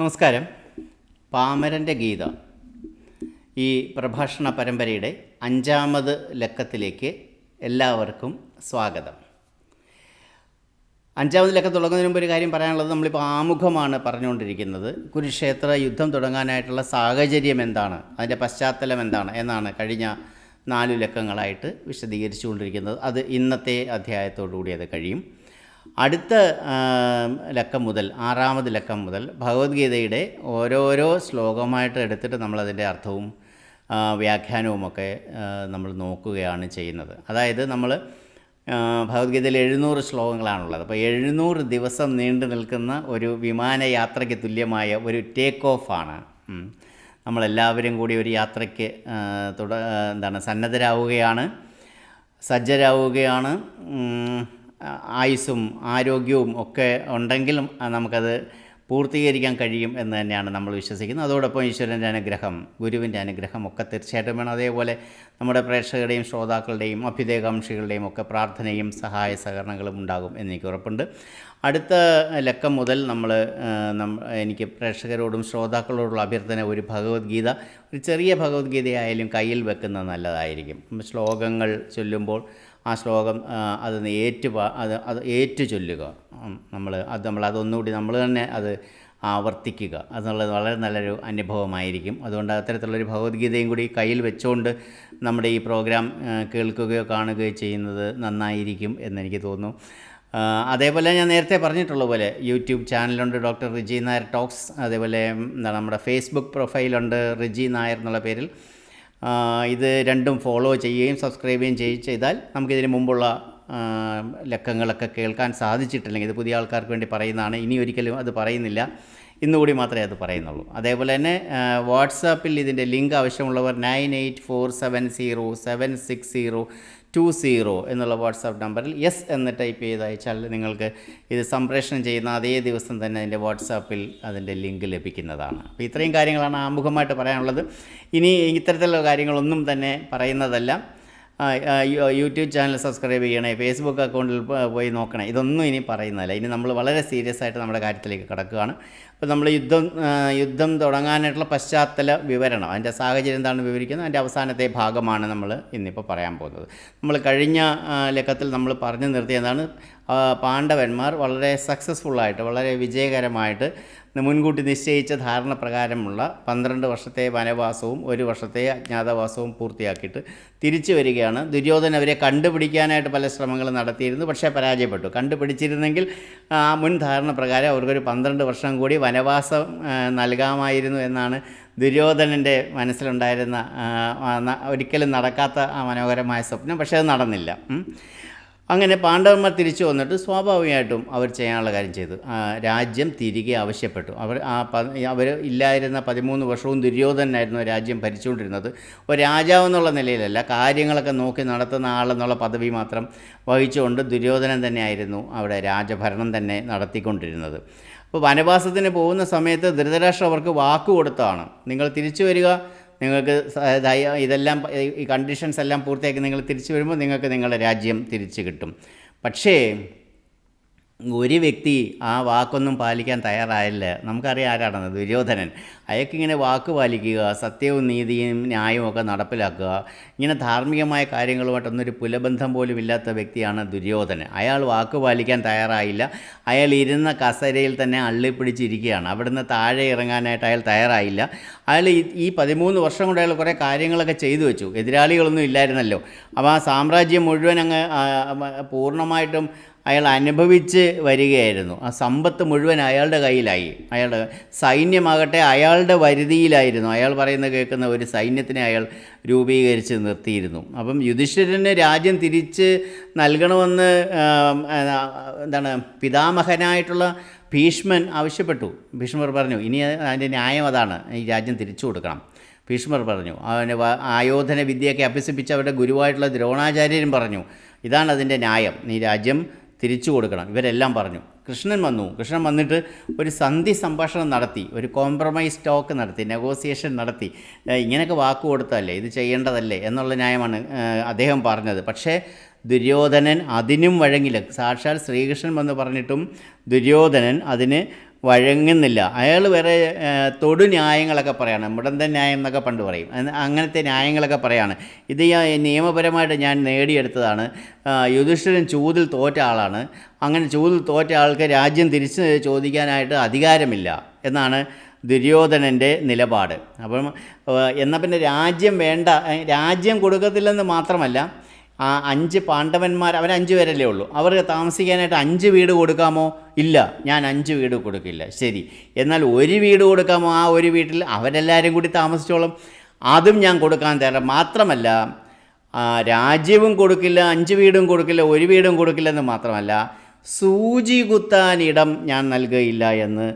നമസ്കാരം. പാമരന്റെ ഗീത. ഈ പ്രഭാഷണ പരമ്പരയുടെ അഞ്ചാമത് ലക്കത്തിലേക്ക് എല്ലാവർക്കും സ്വാഗതം. അഞ്ചാമത് ലക്കം തുടങ്ങുന്നതിന് മുമ്പ് ഒരു കാര്യം പറയാനുള്ളത് നമ്മളിപ്പോൾ ആമുഖമാണ് പറഞ്ഞുകൊണ്ടിരിക്കുന്നത്. കുരുക്ഷേത്ര യുദ്ധം തുടങ്ങാനായിട്ടുള്ള സാഹചര്യം എന്താണ്? അതിന്റെ പശ്ചാത്തലം എന്താണ്? എന്നാണ് കഴിഞ്ഞ നാലു ലക്കങ്ങളായിട്ട് വിശദീകരിച്ചുകൊണ്ടിരിക്കുന്നത്. അത് ഇന്നത്തെ അധ്യായത്തോടു കൂടി അത് കഴിയും. അടുത്ത ലക്കം മുതൽ ആറാമത് ലക്കം മുതൽ ഭഗവത്ഗീതയുടെ ഓരോരോ ശ്ലോകമായിട്ട് എടുത്തിട്ട് നമ്മളതിന്റെ അർത്ഥവും വ്യാഖ്യാനവുമൊക്കെ നമ്മൾ നോക്കുകയാണ് ചെയ്യുന്നത്. അതായത് നമ്മൾ ഭഗവത്ഗീതയിൽ എഴുന്നൂറ് ശ്ലോകങ്ങളാണുള്ളത്. അപ്പോൾ എഴുന്നൂറ് ദിവസം നീണ്ടു നിൽക്കുന്ന ഒരു വിമാനയാത്രയ്ക്ക് തുല്യമായ ഒരു ടേക്ക് ഓഫാണ്. നമ്മളെല്ലാവരും കൂടി ഒരു യാത്രയ്ക്ക് തുട എന്താണ് സന്നദ്ധരാവുകയാണ്. സജ്ജരാവുകയാണ്. ആയുസ്സും ആരോഗ്യവും ഒക്കെ ഉണ്ടെങ്കിലും നമുക്കത് പൂർത്തീകരിക്കാൻ കഴിയും എന്ന് തന്നെയാണ് നമ്മൾ വിശ്വസിക്കുന്നത്. അതോടൊപ്പം ഈശ്വരന്റെ അനുഗ്രഹം ഗുരുവിന്റെ അനുഗ്രഹം ഒക്കെ തീർച്ചയായിട്ടും വേണം. അതേപോലെ നമ്മുടെ പ്രേക്ഷകരുടെയും ശ്രോതാക്കളുടെയും അഭ്യുദയകാംക്ഷികളുടെയും ഒക്കെ പ്രാർത്ഥനയും സഹായ സഹകരണങ്ങളും ഉണ്ടാകും എന്നെനിക്ക് ഉറപ്പുണ്ട്. അടുത്ത ലക്കം മുതൽ നമ്മൾ എനിക്ക് പ്രേക്ഷകരോടും ശ്രോതാക്കളോടുള്ള അഭ്യർത്ഥന ഒരു ഭഗവത്ഗീത ഒരു ചെറിയ ഭഗവത്ഗീതയായാലും കയ്യിൽ വെക്കുന്നത് നല്ലതായിരിക്കും. ശ്ലോകങ്ങൾ ചൊല്ലുമ്പോൾ ആ ശ്ലോകം അത് ഏറ്റു അത് അത് ഏറ്റു ചൊല്ലുക. നമ്മൾ അത് നമ്മൾ അതൊന്നുകൂടി നമ്മൾ തന്നെ അത് ആവർത്തിക്കുക. എന്നുള്ളത് വളരെ നല്ലൊരു അനുഭവമായിരിക്കും. അതുകൊണ്ട് അത്തരത്തിലുള്ളൊരു ഭഗവത്ഗീതയും കൂടി കയ്യിൽ വെച്ചുകൊണ്ട് നമ്മുടെ ഈ പ്രോഗ്രാം കേൾക്കുകയോ കാണുകയോ ചെയ്യുന്നത് നന്നായിരിക്കും എന്നെനിക്ക് തോന്നുന്നു. അതേപോലെ ഞാൻ നേരത്തെ പറഞ്ഞിട്ടുള്ള പോലെ യൂട്യൂബ് ചാനലുണ്ട് ഡോക്ടർ റിജി നായർ ടോക്സ് അതേപോലെ എന്താണ് നമ്മുടെ ഫേസ്ബുക്ക് പ്രൊഫൈലുണ്ട് റിജി നായർ എന്നുള്ള പേരിൽ. ഇത് രണ്ടും ഫോളോ ചെയ്യുകയും സബ്സ്ക്രൈബ് ചെയ്യുകയും ചെയ്- ചെയ്താൽ നമുക്കിതിന് മുമ്പുള്ള ലക്കങ്ങളൊക്കെ കേൾക്കാൻ സാധിച്ചിട്ടില്ലെങ്കിൽ ഇത് പുതിയ ആൾക്കാർക്ക് വേണ്ടി പറയുന്നതാണ് ഇനി ഒരിക്കലും അത് പറയുന്നില്ല. ഇന്നുകൂടി മാത്രമേ അത് പറയുന്നുള്ളൂ. അതേപോലെ തന്നെ വാട്സാപ്പിൽ ഇതിന്റെ ലിങ്ക് ആവശ്യമുള്ളവർ nine eight four seven zero seven six zero two zero എന്നുള്ള വാട്സാപ്പ് നമ്പറിൽ യെസ് എന്ന് ടൈപ്പ് ചെയ്ത് അയച്ചാൽ നിങ്ങൾക്ക് ഇത് സംപ്രേഷണം ചെയ്യുന്ന അതേ ദിവസം തന്നെ അതിന്റെ വാട്സാപ്പിൽ അതിന്റെ ലിങ്ക് ലഭിക്കുന്നതാണ്. അപ്പോൾ ഇത്രയും കാര്യങ്ങളാണ് ആമുഖമായിട്ട് പറയാനുള്ളത്. ഇനി ഇത്തരത്തിലുള്ള കാര്യങ്ങളൊന്നും തന്നെ പറയുന്നതല്ല. യൂട്യൂബ് ചാനൽ സബ്സ്ക്രൈബ് ചെയ്യണേ ഫേസ്ബുക്ക് അക്കൗണ്ടിൽ പോയി നോക്കണേ ഇതൊന്നും ഇനി പറയുന്നതല്ല. ഇനി നമ്മൾ വളരെ സീരിയസ് ആയിട്ട് നമ്മുടെ കാര്യത്തിലേക്ക് കിടക്കുകയാണ്. അപ്പോൾ നമ്മൾ യുദ്ധം യുദ്ധം തുടങ്ങാനായിട്ടുള്ള പശ്ചാത്തല വിവരണം അതിന്റെ സാഹചര്യം എന്താണ് വിവരിക്കുന്നത് അതിന്റെ അവസാനത്തെ ഭാഗമാണ് നമ്മൾ ഇന്നിപ്പോൾ പറയാൻ പോകുന്നത്. നമ്മൾ കഴിഞ്ഞ ലക്കത്തിൽ നമ്മൾ പറഞ്ഞു നിർത്തിയതാണ് പാണ്ഡവന്മാർ വളരെ സക്സസ്ഫുള്ളായിട്ട് വളരെ വിജയകരമായിട്ട് മുൻകൂട്ടി നിശ്ചയിച്ച ധാരണ പ്രകാരമുള്ള പന്ത്രണ്ട് വർഷത്തെ വനവാസവും ഒരു വർഷത്തെ അജ്ഞാതവാസവും പൂർത്തിയാക്കിയിട്ട് തിരിച്ചു വരികയാണ്. ദുര്യോധന അവരെ കണ്ടുപിടിക്കാനായിട്ട് പല ശ്രമങ്ങളും നടത്തിയിരുന്നു പക്ഷേ പരാജയപ്പെട്ടു. കണ്ടുപിടിച്ചിരുന്നെങ്കിൽ ആ മുൻ ധാരണ പ്രകാരം അവർക്കൊരു പന്ത്രണ്ട് വർഷം കൂടി വനവാസം നൽകാമായിരുന്നു എന്നാണ് ദുര്യോധനന്റെ മനസ്സിലുണ്ടായിരുന്ന ഒരിക്കലും നടക്കാത്ത ആ മനോഹരമായ സ്വപ്നം. പക്ഷേ അത് നടന്നില്ല. അങ്ങനെ പാണ്ഡവന്മാർ തിരിച്ചു വന്നിട്ട് സ്വാഭാവികമായിട്ടും അവർ ചെയ്യാനുള്ള കാര്യം ചെയ്തു. രാജ്യം തിരികെ ആവശ്യപ്പെട്ടു. അവർ ആ അവർ ഇല്ലായിരുന്ന പതിമൂന്ന് വർഷവും ദുര്യോധനായിരുന്നു രാജ്യം ഭരിച്ചുകൊണ്ടിരുന്നത്. ഒരു രാജാവ് എന്നുള്ള നിലയിലല്ല കാര്യങ്ങളൊക്കെ നോക്കി നടത്തുന്ന ആളെന്നുള്ള പദവി മാത്രം വഹിച്ചുകൊണ്ട് ദുര്യോധനൻ തന്നെയായിരുന്നു അവിടെ രാജഭരണം തന്നെ നടത്തിക്കൊണ്ടിരുന്നത്. അപ്പോൾ വനവാസത്തിന് പോകുന്ന സമയത്ത് ധൃതരാഷ്ട്രം അവർക്ക് വാക്ക് കൊടുത്തതാണ് നിങ്ങൾ തിരിച്ചു വരിക നിങ്ങൾക്ക് ഇതെല്ലാം ഈ കണ്ടീഷൻസ് എല്ലാം പൂർത്തിയാക്കി നിങ്ങൾ തിരിച്ചു വരുമ്പോൾ നിങ്ങൾക്ക് നിങ്ങളുടെ രാജ്യം തിരിച്ചു കിട്ടും. പക്ഷേ ഒരു വ്യക്തി ആ വാക്കൊന്നും പാലിക്കാൻ തയ്യാറായില്ല. നമുക്കറിയാം ആരാണെന്ന്. ദുര്യോധനൻ. അയാൾക്കിങ്ങനെ വാക്ക് പാലിക്കുക സത്യവും നീതിയും ന്യായവും ഒക്കെ നടപ്പിലാക്കുക ഇങ്ങനെ ധാർമ്മികമായ കാര്യങ്ങളുമായിട്ടൊന്നൊരു പുലബന്ധം പോലും ഇല്ലാത്ത വ്യക്തിയാണ് ദുര്യോധനൻ. അയാൾ വാക്ക് പാലിക്കാൻ തയ്യാറായില്ല. അയാൾ ഇരുന്ന കസരയിൽ തന്നെ അള്ളിപ്പിടിച്ചിരിക്കുകയാണ്. അവിടുന്ന് താഴെ ഇറങ്ങാനായിട്ട് അയാൾ തയ്യാറായില്ല. അയാൾ ഈ പതിമൂന്ന് വർഷം കൊണ്ട് അയാൾ കുറേ കാര്യങ്ങളൊക്കെ ചെയ്തു വെച്ചു. എതിരാളികളൊന്നും ഇല്ലായിരുന്നല്ലോ. അപ്പോൾ ആ സാമ്രാജ്യം മുഴുവൻ അങ്ങ് പൂർണമായിട്ടും അയാൾ അനുഭവിച്ച് വരികയായിരുന്നു. ആ സമ്പത്ത് മുഴുവൻ അയാളുടെ കയ്യിലായി. അയാളുടെ സൈന്യമാകട്ടെ അയാളുടെ വരുതിയിലായിരുന്നു. അയാൾ പറയുന്ന കേൾക്കുന്ന ഒരു സൈന്യത്തിനെ അയാൾ രൂപീകരിച്ച് നിർത്തിയിരുന്നു. അപ്പം യുധിഷ്ഠിരന് രാജ്യം തിരിച്ച് നൽകണമെന്ന് എന്താണ് പിതാമഹനായിട്ടുള്ള ഭീഷ്മൻ ആവശ്യപ്പെട്ടു. ഭീഷ്മർ പറഞ്ഞു ഇനി അതിന്റെ ന്യായം അതാണ്. ഈ രാജ്യം തിരിച്ചു കൊടുക്കണം. ഭീഷ്മർ പറഞ്ഞു അവന് ആയോധന വിദ്യയൊക്കെ അഭ്യസിപ്പിച്ച് അവരുടെ ഗുരുവായിട്ടുള്ള ദ്രോണാചാര്യരും പറഞ്ഞു ഇതാണ് അതിന്റെ ന്യായം. നീ രാജ്യം തിരിച്ചു കൊടുക്കണം. ഇവരെല്ലാം പറഞ്ഞു. കൃഷ്ണൻ വന്നു. കൃഷ്ണൻ വന്നിട്ട് ഒരു സന്ധി സംഭാഷണം നടത്തി ഒരു കോംപ്രമൈസ് ടോക്ക് നടത്തി നെഗോസിയേഷൻ നടത്തി. ഇങ്ങനെയൊക്കെ വാക്ക് കൊടുത്തതല്ലേ ഇത് ചെയ്യേണ്ടതല്ലേ? എന്നുള്ള ന്യായമാണ് അദ്ദേഹം പറഞ്ഞത്. പക്ഷേ ദുര്യോധനൻ അതിനും വഴങ്ങില്ല. സാക്ഷാൽ ശ്രീകൃഷ്ണൻ വന്ന് പറഞ്ഞിട്ടും ദുര്യോധനൻ അതിന് വഴങ്ങുന്നില്ല. അയാൾ വേറെ തൊടു ന്യായങ്ങളൊക്കെ പറയാണ്. മുടന്തൻ ന്യായം എന്നൊക്കെ പണ്ട് പറയും. അങ്ങനത്തെ ന്യായങ്ങളൊക്കെ പറയാണ്. ഇത് നിയമപരമായിട്ട് ഞാൻ നേടിയെടുത്തതാണ്. യുധിഷ്ഠിരൻ ചൂതിൽ തോറ്റ ആളാണ്. അങ്ങനെ ചൂതിൽ തോറ്റ ആൾക്ക് രാജ്യം തിരിച്ച് ചോദിക്കാനായിട്ട് അധികാരമില്ല എന്നാണ് ദുര്യോധനന്റെ നിലപാട്. അപ്പം എന്നാൽ പിന്നെ രാജ്യം വേണ്ട രാജ്യം കൊടുക്കത്തില്ലെന്ന് മാത്രമല്ല ആ അഞ്ച് പാണ്ഡവന്മാർ അവർ അഞ്ച് പേരല്ലേ ഉള്ളൂ. അവർക്ക് താമസിക്കാനായിട്ട് അഞ്ച് വീട് കൊടുക്കാമോ? ഇല്ല. ഞാൻ അഞ്ച് വീട് കൊടുക്കില്ല. ശരി. എന്നാൽ ഒരു വീട് കൊടുക്കാമോ? ആ ഒരു വീട്ടിൽ അവരെല്ലാവരും കൂടി താമസിച്ചോളും. അതും ഞാൻ കൊടുക്കാൻ തരാം മാത്രമല്ല രാജ്യവും കൊടുക്കില്ല അഞ്ച് വീടും കൊടുക്കില്ല ഒരു വീടും കൊടുക്കില്ലെന്ന് മാത്രമല്ല സൂചി കുത്താൻ ഇടം ഞാൻ നൽകുകയില്ല എന്ന്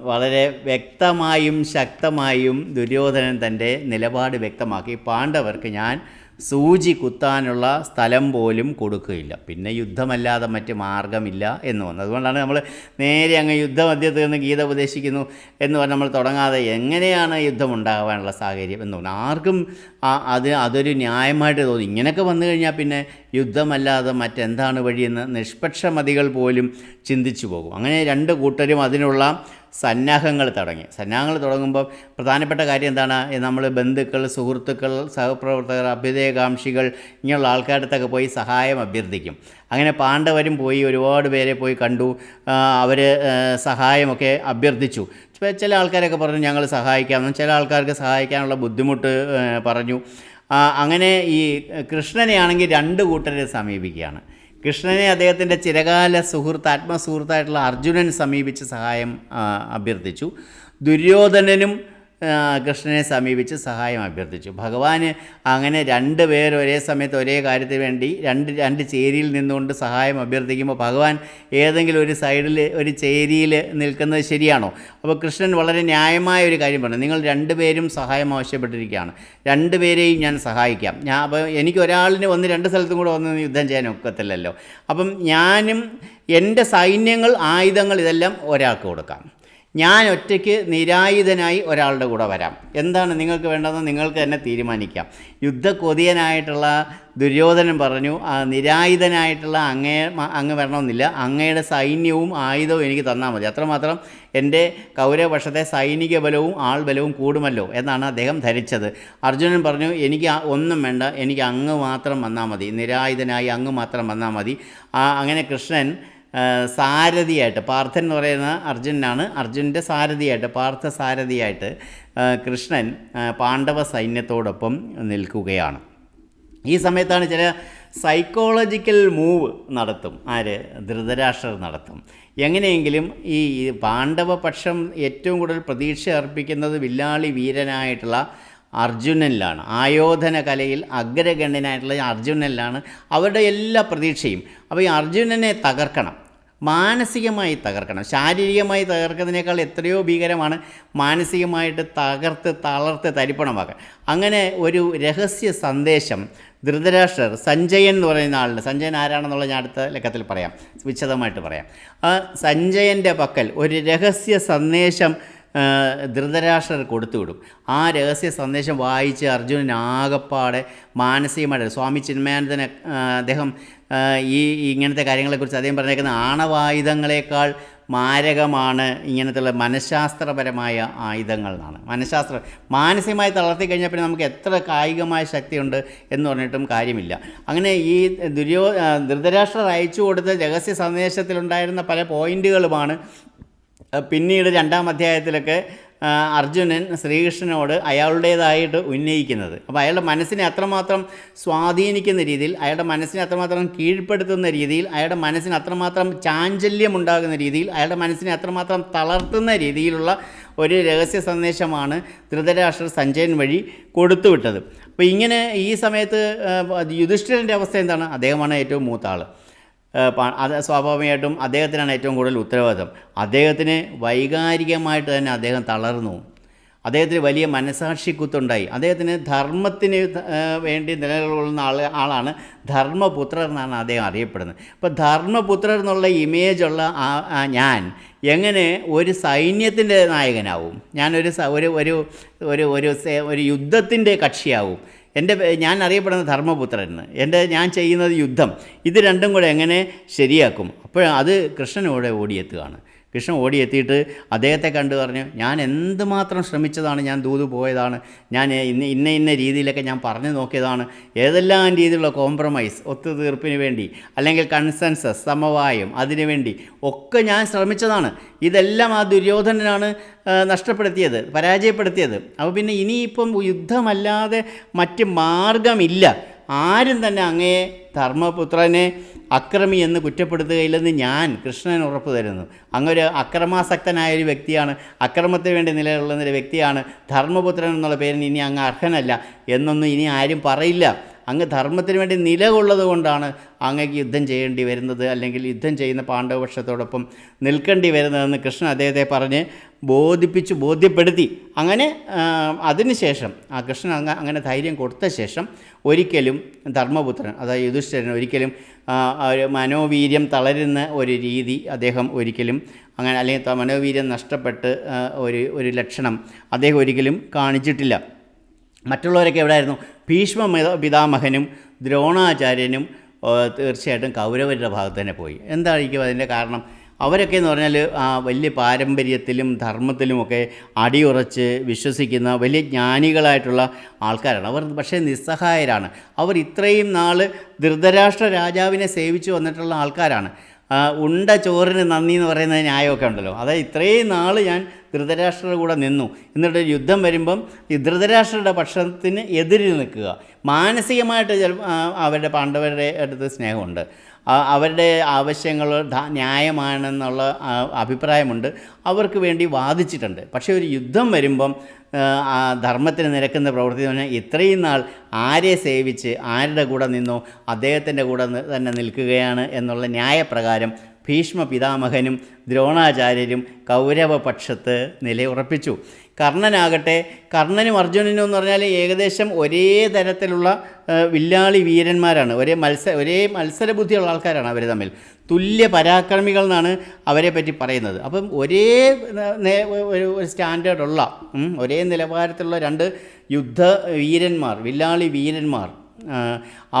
വളരെ വ്യക്തമായും ശക്തമായും ദുര്യോധനൻ തന്റെ നിലപാട് വ്യക്തമാക്കി. പാണ്ഡവർക്ക് ഞാൻ സൂചി കുത്താനുള്ള സ്ഥലം പോലും കൊടുക്കുകയില്ല. പിന്നെ യുദ്ധമല്ലാതെ മറ്റ് മാർഗമില്ല എന്ന് വന്നു. അതുകൊണ്ടാണ് നമ്മൾ നേരെ അങ്ങ് യുദ്ധമധ്യത്തിൽ നിന്ന് ഗീത ഉപദേശിക്കുന്നു എന്ന് പറഞ്ഞ് നമ്മൾ തുടങ്ങാതെ എങ്ങനെയാണ് യുദ്ധം ഉണ്ടാകാനുള്ള സാഹചര്യം എന്ന് പറഞ്ഞു ആർക്കും അത് അതൊരു ന്യായമായിട്ട് തോന്നി. ഇങ്ങനെയൊക്കെ വന്നു കഴിഞ്ഞാൽ പിന്നെ യുദ്ധമല്ലാതെ മറ്റെന്താണ് വഴിയെന്ന് നിഷ്പക്ഷമതികൾ പോലും ചിന്തിച്ചു പോകും. അങ്ങനെ രണ്ട് കൂട്ടരും അതിനുള്ള സന്നാഹങ്ങൾ തുടങ്ങി. സന്നാഹങ്ങൾ തുടങ്ങുമ്പോൾ പ്രധാനപ്പെട്ട കാര്യം എന്താണ്? നമ്മൾ ബന്ധുക്കൾ സുഹൃത്തുക്കൾ സഹപ്രവർത്തകർ അഭ്യുദയകാംക്ഷികൾ ഇങ്ങനെയുള്ള ആൾക്കാരുടെ അടുത്തൊക്കെ പോയി സഹായം അഭ്യർത്ഥിക്കും. അങ്ങനെ പാണ്ഡവരും പോയി ഒരുപാട് പേരെ പോയി കണ്ടു. അവർ സഹായമൊക്കെ അഭ്യർത്ഥിച്ചു. ചില ആൾക്കാരൊക്കെ പറഞ്ഞു ഞങ്ങൾ സഹായിക്കാമെന്നും. ചില ആൾക്കാർക്ക് സഹായിക്കാനുള്ള ബുദ്ധിമുട്ട് പറഞ്ഞു. അങ്ങനെ ഈ കൃഷ്ണനെയാണെങ്കിൽ രണ്ട് കൂട്ടരെ സമീപിക്കുകയാണ്. കൃഷ്ണനെ അദ്ദേഹത്തിന്റെ ചിരകാല സുഹൃത്ത് ആത്മസുഹൃത്തായിട്ടുള്ള അർജുനൻ സമീപിച്ച് സഹായം അഭ്യർത്ഥിച്ചു. ദുര്യോധനനും കൃഷ്ണനെ സമീപിച്ച് സഹായം അഭ്യർത്ഥിച്ചു. ഭഗവാന് അങ്ങനെ രണ്ട് പേർ ഒരേ സമയത്ത് ഒരേ കാര്യത്തിന് വേണ്ടി രണ്ട് രണ്ട് ചേരിയിൽ നിന്നുകൊണ്ട് സഹായം അഭ്യർത്ഥിക്കുമ്പോൾ ഭഗവാൻ ഏതെങ്കിലും ഒരു സൈഡിൽ ഒരു ചേരിയിൽ നിൽക്കുന്നത് ശരിയാണോ? അപ്പോൾ കൃഷ്ണൻ വളരെ ന്യായമായ ഒരു കാര്യം പറഞ്ഞു. നിങ്ങൾ രണ്ടുപേരും സഹായം ആവശ്യപ്പെട്ടിരിക്കുകയാണ്. രണ്ടുപേരെയും ഞാൻ സഹായിക്കാം. ഞാൻ അപ്പോൾ എനിക്ക് ഒരാളിന് വന്ന് രണ്ട് സ്ഥലത്തും കൂടെ വന്ന് യുദ്ധം ചെയ്യാൻ ഒക്കത്തില്ലല്ലോ. അപ്പം ഞാനും എന്റെ സൈന്യങ്ങൾ ആയുധങ്ങൾ ഇതെല്ലാം ഒരാൾക്ക് കൊടുക്കാം. ഞാൻ ഒറ്റയ്ക്ക് നിരായുധനായി ഒരാളുടെ കൂടെ വരാം. എന്താണ് നിങ്ങൾക്ക് വേണ്ടതെന്ന് നിങ്ങൾക്ക് തന്നെ തീരുമാനിക്കാം. യുദ്ധക്കൊതിയനായിട്ടുള്ള ദുര്യോധനൻ പറഞ്ഞു "ആ, നിരായുധനായിട്ടുള്ള അങ്ങേ അങ്ങ് വരണമെന്നില്ല. അങ്ങയുടെ സൈന്യവും ആയുധവും എനിക്ക് തന്നാൽ മതി. അത്രമാത്രം എന്റെ കൗരവപക്ഷത്തെ സൈനിക ബലവും ആൾ ബലവും കൂടുമല്ലോ എന്നാണ് അദ്ദേഹം ധരിച്ചത്. അർജുനൻ പറഞ്ഞു എനിക്ക് ഒന്നും വേണ്ട. എനിക്ക് അങ്ങ് മാത്രം വന്നാൽ മതി. നിരായുധനായി അങ്ങ് മാത്രം വന്നാൽ മതി. അങ്ങനെ കൃഷ്ണൻ സാരഥിയായിട്ട് പാർത്ഥൻ എന്ന് പറയുന്ന അർജുനനാണ്. അർജുനന്റെ സാരഥിയായിട്ട് പാർത്ഥ സാരഥിയായിട്ട് കൃഷ്ണൻ പാണ്ഡവ സൈന്യത്തോടൊപ്പം നിൽക്കുകയാണ്. ഈ സമയത്താണ് ചില സൈക്കോളജിക്കൽ മൂവ് നടത്തും. ആര്? ധൃതരാഷ്ട്രർ നടത്തും. എങ്ങനെയെങ്കിലും ഈ പാണ്ഡവപക്ഷം ഏറ്റവും കൂടുതൽ പ്രതീക്ഷ അർപ്പിക്കുന്നത് വില്ലാളി വീരനായിട്ടുള്ള അർജുനനിലാണ്. ആയോധന കലയിൽ അഗ്രഗണ്യനായിട്ടുള്ള അർജുനനിലാണ് അവരുടെ എല്ലാ പ്രതീക്ഷയും. അപ്പോൾ ഈ അർജുനനെ തകർക്കണം. മാനസികമായി തകർക്കണം. ശാരീരികമായി തകർക്കുന്നതിനേക്കാൾ എത്രയോ ഭീകരമാണ് മാനസികമായിട്ട് തകർത്ത് തളർത്ത് തരിപ്പണമാക്കാൻ. അങ്ങനെ ഒരു രഹസ്യ സന്ദേശം ധൃതരാഷ്ട്രർ സഞ്ജയൻ എന്ന് പറയുന്ന ആളുണ്ട്. സഞ്ജയൻ ആരാണെന്നുള്ള ഞാൻ അടുത്ത ലക്കത്തിൽ പറയാം. വിശദമായിട്ട് പറയാം. ആ സഞ്ജയന്റെ പക്കൽ ഒരു രഹസ്യ സന്ദേശം ധൃതരാഷ്ട്രർ കൊടുത്തുവിടും. ആ രഹസ്യ സന്ദേശം വായിച്ച് അർജുനൻ ആകപ്പാടെ മാനസികമായിട്ട് സ്വാമി ചിന്മയാനന്ദന അദ്ദേഹം ഈ ഇങ്ങനത്തെ കാര്യങ്ങളെക്കുറിച്ച് അദ്ദേഹം പറഞ്ഞേക്കുന്ന ആണവായുധങ്ങളെക്കാൾ മാരകമാണ് ഇങ്ങനത്തുള്ള മനഃശാസ്ത്രപരമായ ആയുധങ്ങൾ എന്നാണ്. മനഃശാസ്ത്രം മാനസികമായി തളർത്തി കഴിഞ്ഞാൽ പിന്നെ നമുക്ക് എത്ര കായികമായ ശക്തിയുണ്ട് എന്ന് പറഞ്ഞിട്ടും കാര്യമില്ല. അങ്ങനെ ഈ ദുര്യോ ധൃതരാഷ്ട്രർ അയച്ചു കൊടുത്ത രഹസ്യ സന്ദേശത്തിലുണ്ടായിരുന്ന പല പോയിന്റുകളുമാണ് ആ, പിന്നീട് രണ്ടാം അധ്യായത്തിലൊക്കെ അർജുനൻ ശ്രീകൃഷ്ണനോട് അയാളുടേതായിട്ട് ഉന്നയിക്കുന്നത്. അപ്പോൾ അയാളുടെ മനസ്സിനെ അത്രമാത്രം സ്വാധീനിക്കുന്ന രീതിയിൽ അയാളുടെ മനസ്സിനെ അത്രമാത്രം കീഴ്പ്പെടുത്തുന്ന രീതിയിൽ അയാളുടെ മനസ്സിന് അത്രമാത്രം ചാഞ്ചല്യം ഉണ്ടാകുന്ന രീതിയിൽ അയാളുടെ മനസ്സിനെ അത്രമാത്രം തളർത്തുന്ന രീതിയിലുള്ള ഒരു രഹസ്യ സന്ദേശമാണ് ധൃതരാഷ്ട്ര സഞ്ജയൻ വഴി കൊടുത്തുവിട്ടത്. അപ്പോൾ ഇങ്ങനെ ഈ സമയത്ത് യുധിഷ്ഠിരന്റെ അവസ്ഥ എന്താണ്? അദ്ദേഹമാണ് ഏറ്റവും മൂത്ത ആൾ അത് സ്വാഭാവികമായിട്ടും അദ്ദേഹത്തിനാണ് ഏറ്റവും കൂടുതൽ ഉത്തരവാദിത്വം അദ്ദേഹത്തിന് വൈകാരികമായിട്ട് തന്നെ അദ്ദേഹം തളർന്നു. അദ്ദേഹത്തിന് വലിയ മനസാക്ഷി കുത്തുണ്ടായി അദ്ദേഹത്തിന് ധർമ്മത്തിന് വേണ്ടി നിലകൊള്ളുന്ന ആൾ ആളാണ് ധർമ്മപുത്രർ എന്നാണ് അദ്ദേഹം അറിയപ്പെടുന്നത്. അപ്പോൾ ധർമ്മപുത്രർ എന്നുള്ള ഇമേജുള്ള ആ ഞാൻ എങ്ങനെ ഒരു സൈന്യത്തിന്റെ നായകനാവും ഞാനൊരു ഒരു ഒരു ഒരു ഒരു യുദ്ധത്തിന്റെ കക്ഷിയാവും. എന്റെ ഞാൻ അറിയപ്പെടുന്ന ധർമ്മപുത്രൻ എന്ന് എന്റെ ഞാൻ ചെയ്യുന്നത് യുദ്ധം ഇത് രണ്ടും കൂടെ എങ്ങനെ ശരിയാക്കും? അപ്പോൾ അത് കൃഷ്ണനോടെ ഓടിയെത്തുകയാണ്. കൃഷ്ണൻ ഓടിയെത്തിയിട്ട് അദ്ദേഹത്തെ കണ്ടു പറഞ്ഞു ഞാൻ എന്തുമാത്രം ശ്രമിച്ചതാണ് ഞാൻ ദൂത് പോയതാണ് ഞാൻ ഇന്ന ഇന്ന ഇന്ന രീതിയിലൊക്കെ ഞാൻ പറഞ്ഞു നോക്കിയതാണ്. ഏതെല്ലാം രീതിയിലുള്ള കോംപ്രമൈസ് ഒത്തുതീർപ്പിന് വേണ്ടി അല്ലെങ്കിൽ കൺസെൻസസ് സമവായം അതിനുവേണ്ടി ഒക്കെ ഞാൻ ശ്രമിച്ചതാണ്. ഇതെല്ലാം ആ ദുര്യോധനനാണ് നഷ്ടപ്പെടുത്തിയത് പരാജയപ്പെടുത്തിയത്. അപ്പോൾ പിന്നെ ഇനിയിപ്പം യുദ്ധമല്ലാതെ മറ്റ് മാർഗമില്ല. ആരും തന്നെ അങ്ങയെ ധർമ്മപുത്രനെ അക്രമി എന്ന് കുറ്റപ്പെടുത്തുകയില്ലെന്ന് ഞാൻ കൃഷ്ണൻ ഉറപ്പ് തരുന്നു. അങ്ങൊരു അക്രമാസക്തനായ ഒരു വ്യക്തിയാണ് അക്രമത്തിന് വേണ്ടി നിലകൊള്ളുന്ന ഒരു വ്യക്തിയാണ് ധർമ്മപുത്രൻ എന്നുള്ള പേരിന് ഇനി അങ്ങ് അർഹനല്ല എന്നൊന്നും ഇനി ആരും പറയില്ല. അങ്ങ് ധർമ്മത്തിന് വേണ്ടി നിലകൊള്ളത് കൊണ്ടാണ് അങ്ങേക്ക് യുദ്ധം ചെയ്യേണ്ടി വരുന്നത് അല്ലെങ്കിൽ യുദ്ധം ചെയ്യുന്ന പാണ്ഡവപക്ഷത്തോടൊപ്പം നിൽക്കേണ്ടി വരുന്നതെന്ന് കൃഷ്ണൻ അദ്ദേഹത്തെ പറഞ്ഞ് ബോധിപ്പിച്ച് ബോധ്യപ്പെടുത്തി. അങ്ങനെ അതിനുശേഷം ആ കൃഷ്ണൻ അങ്ങ് അങ്ങനെ ധൈര്യം കൊടുത്ത ശേഷം ഒരിക്കലും ധർമ്മപുത്രൻ അതായത് യുധിഷ്ഠിരൻ ഒരിക്കലും ഒരു മനോവീര്യം തളരുന്ന ഒരു രീതി അദ്ദേഹം ഒരിക്കലും അങ്ങനെ അല്ലെങ്കിൽ മനോവീര്യം നഷ്ടപ്പെട്ട് ഒരു ഒരു ലക്ഷണം അദ്ദേഹം ഒരിക്കലും കാണിച്ചിട്ടില്ല. മറ്റുള്ളവരൊക്കെ എവിടെയായിരുന്നു? ഭീഷ്മ പിതാമഹനും ദ്രോണാചാര്യനും തീർച്ചയായിട്ടും കൗരവരുടെ ഭാഗത്ത് തന്നെ പോയി. എന്തായിരിക്കും അതിന്റെ കാരണം? അവരൊക്കെ എന്ന് പറഞ്ഞാൽ വലിയ പാരമ്പര്യത്തിലും ധർമ്മത്തിലുമൊക്കെ അടിയുറച്ച് വിശ്വസിക്കുന്ന വലിയ ജ്ഞാനികളായിട്ടുള്ള ആൾക്കാരാണ്. അവർ പക്ഷേ നിസ്സഹായരാണ്. അവർ ഇത്രയും നാൾ ധൃതരാഷ്ട്ര രാജാവിനെ സേവിച്ചു വന്നിട്ടുള്ള ആൾക്കാരാണ്. ഉണ്ട ചോറിന് നന്ദി എന്ന് പറയുന്ന ന്യായമൊക്കെ ഉണ്ടല്ലോ. അതായത് ഇത്രയും നാൾ ഞാൻ ധൃതരാഷ്ട്രയുടെ കൂടെ നിന്നു. എന്നിട്ട് യുദ്ധം വരുമ്പം ഈ ധൃതരാഷ്ട്രയുടെ പക്ഷത്തിന് എതിരിൽ നിൽക്കുക. മാനസികമായിട്ട് ചില അവരുടെ പാണ്ഡവരുടെ അടുത്ത് സ്നേഹമുണ്ട്. അവരുടെ ആവശ്യങ്ങൾ ന്യായമാണെന്നുള്ള അഭിപ്രായമുണ്ട്. അവർക്ക് വേണ്ടി വാദിച്ചിട്ടുണ്ട്. പക്ഷേ ഒരു യുദ്ധം വരുമ്പം ധർമ്മത്തിന് നിരക്കുന്ന പ്രവൃത്തി പറഞ്ഞാൽ ഇത്രയും നാൾ ആരെ സേവിച്ച് ആരുടെ കൂടെ നിന്നോ അദ്ദേഹത്തിന്റെ കൂടെ തന്നെ നിൽക്കുകയാണ് എന്നുള്ള ന്യായപ്രകാരം ഭീഷ്മ പിതാമഹനും ദ്രോണാചാര്യരും കൗരവപക്ഷത്ത് നിലയുറപ്പിച്ചു. കർണനാകട്ടെ കർണനും അർജുനനും എന്ന് പറഞ്ഞാൽ ഏകദേശം ഒരേ തരത്തിലുള്ള വില്ലാളി വീരന്മാരാണ്. ഒരേ മത്സര ഒരേ മത്സരബുദ്ധിയുള്ള ആൾക്കാരാണ് അവർ തമ്മിൽ. തുല്യ പരാക്രമികൾ എന്നാണ് അവരെ പറ്റി പറയുന്നത്. അപ്പം ഒരേ ഒരു സ്റ്റാൻഡേർഡുള്ള ഒരേ നിലവാരത്തിലുള്ള രണ്ട് യുദ്ധ വീരന്മാർ വില്ലാളി വീരന്മാർ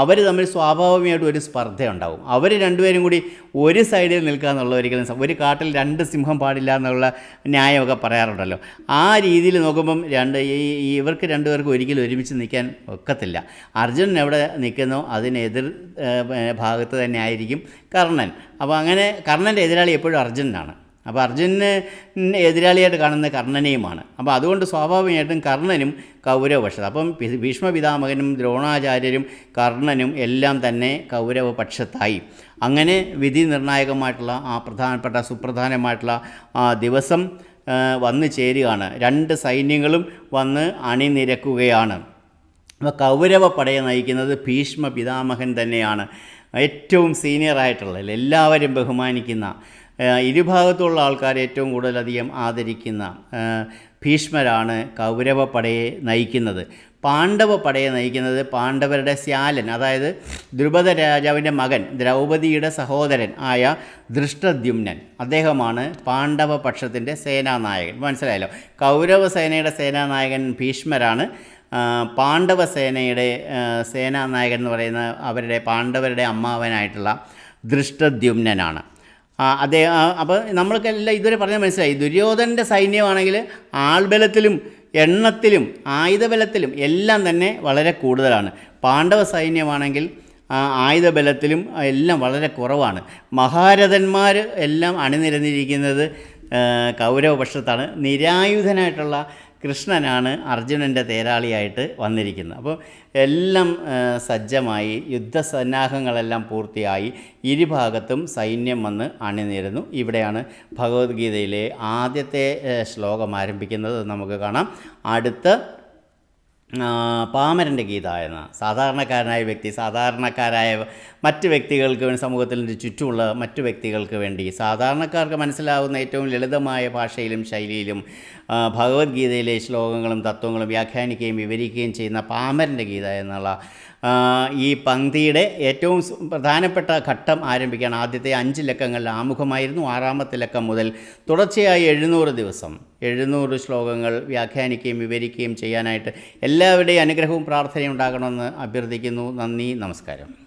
അവർ തമ്മിൽ സ്വാഭാവികമായിട്ടും ഒരു സ്പർദ്ധ ഉണ്ടാവും അവർ രണ്ടുപേരും കൂടി ഒരു സൈഡിൽ നിൽക്കുക എന്നുള്ള ഒരിക്കലും ഒരു കാട്ടിൽ രണ്ട് സിംഹം പാടില്ല എന്നുള്ള ന്യായമൊക്കെ പറയാറുണ്ടല്ലോ. ആ രീതിയിൽ നോക്കുമ്പം രണ്ട് ഈ ഇവർക്ക് രണ്ടുപേർക്കും ഒരിക്കലും ഒരുമിച്ച് നിൽക്കാൻ ഒക്കത്തില്ല. അർജുനൻ എവിടെ നിൽക്കുന്നോ അതിനെതിർ ഭാഗത്ത് തന്നെ ആയിരിക്കും കർണൻ. അപ്പോൾ അങ്ങനെ കർണന്റെ എതിരാളി എപ്പോഴും അർജുനനാണ്. അപ്പോൾ അർജുനന് എതിരാളിയായിട്ട് കാണുന്ന കർണനെയുമാണ്. അപ്പോൾ അതുകൊണ്ട് സ്വാഭാവികമായിട്ടും കർണനും കൗരവപക്ഷത്ത്. അപ്പം ഭീഷ്മപിതാമകനും ഭീഷ്മ പിതാമകനും ദ്രോണാചാര്യരും കർണനും എല്ലാം തന്നെ കൗരവപക്ഷത്തായി. അങ്ങനെ വിധി നിർണായകമായിട്ടുള്ള ആ പ്രധാനപ്പെട്ട സുപ്രധാനമായിട്ടുള്ള ആ ദിവസം വന്നു ചേരുകയാണ്. രണ്ട് സൈന്യങ്ങളും വന്ന് അണിനിരക്കുകയാണ്. അപ്പോൾ കൗരവ പടയെ നയിക്കുന്നത് ഭീഷ്മ പിതാമഹൻ തന്നെയാണ്. ഏറ്റവും സീനിയറായിട്ടുള്ള എല്ലാവരും ബഹുമാനിക്കുന്ന ഇരുഭാഗത്തുള്ള ആൾക്കാർ ഏറ്റവും കൂടുതലധികം ആദരിക്കുന്ന ഭീഷ്മരാണ് കൗരവ പടയെ നയിക്കുന്നത്. പാണ്ഡവ പടയെ നയിക്കുന്നത് പാണ്ഡവരുടെ ശ്യാലൻ അതായത് ദ്രുപദ രാജാവിന്റെ മകൻ ദ്രൗപദിയുടെ സഹോദരൻ ആയ ദൃഷ്ടദ്യുമ്നൻ അദ്ദേഹമാണ് പാണ്ഡവ പക്ഷത്തിന്റെ സേനാനായകൻ. മനസ്സിലായല്ലോ? കൗരവ സേനയുടെ സേനാനായകൻ ഭീഷ്മരാണ്. പാണ്ഡവ സേനയുടെ സേനാനായകൻ എന്ന് പറയുന്ന അവരുടെ പാണ്ഡവരുടെ അമ്മാവനായിട്ടുള്ള ദൃഷ്ടദ്യുമ്നനാണ് ആ, ആ, അപ്പോൾ നമ്മൾക്കെല്ലാം ഇതുവരെ പറഞ്ഞാൽ മനസ്സിലായി. ദുര്യോധനന്റെ സൈന്യമാണെങ്കിൽ ആൾബലത്തിലും എണ്ണത്തിലും ആയുധബലത്തിലും എല്ലാം തന്നെ വളരെ കൂടുതലാണ്. പാണ്ഡവ സൈന്യമാണെങ്കിൽ ആയുധബലത്തിലും എല്ലാം വളരെ കുറവാണ്. മഹാരഥന്മാർ എല്ലാം അണിനിരന്നിരിക്കുന്നത് കൗരവപക്ഷത്താണ്. നിരായുധനായിട്ടുള്ള കൃഷ്ണനാണ് അർജുനന്റെ തേരാളിയായിട്ട് വന്നിരിക്കുന്നത്. അപ്പോൾ എല്ലാം സജ്ജമായി യുദ്ധസന്നാഹങ്ങളെല്ലാം പൂർത്തിയായി ഇരുഭാഗത്തും സൈന്യം വന്ന് അണിനിരുന്നു. ഇവിടെയാണ് ഭഗവത്ഗീതയിലെ ആദ്യത്തെ ശ്ലോകം ആരംഭിക്കുന്നത്. നമുക്ക് കാണാം. അടുത്ത പാമരന്റെ ഗീത എന്ന സാധാരണക്കാരനായ വ്യക്തി സാധാരണക്കാരായ മറ്റ് വ്യക്തികൾക്ക് വേണ്ടി സമൂഹത്തിന്റെ ചുറ്റുമുള്ള മറ്റു വ്യക്തികൾക്ക് വേണ്ടി. സാധാരണക്കാർക്ക് മനസ്സിലാവുന്ന ഏറ്റവും ലളിതമായ ഭാഷയിലും ശൈലിയിലും ഭഗവത്ഗീതയിലെ ശ്ലോകങ്ങളും തത്വങ്ങളും വ്യാഖ്യാനിക്കുകയും വിവരിക്കുകയും ചെയ്യുന്ന പാമരന്റെ ഗീത എന്നുള്ള ഈ പങ്ക്തിയുടെ ഏറ്റവും പ്രധാനപ്പെട്ട ഘട്ടം ആരംഭിക്കുകയാണ്. ആദ്യത്തെ അഞ്ച് ലക്കങ്ങളിൽ ആമുഖമായിരുന്നു. ആറാമത്തെ ലക്കം മുതൽ തുടർച്ചയായി എഴുന്നൂറ് ദിവസം. എഴുന്നൂറ് ശ്ലോകങ്ങൾ വ്യാഖ്യാനിക്കുകയും വിവരിക്കുകയും ചെയ്യാനായിട്ട് എല്ലാവരുടെയും അനുഗ്രഹവും പ്രാർത്ഥനയും ഉണ്ടാകണമെന്ന് അഭ്യർത്ഥിക്കുന്നു. നന്ദി നമസ്കാരം.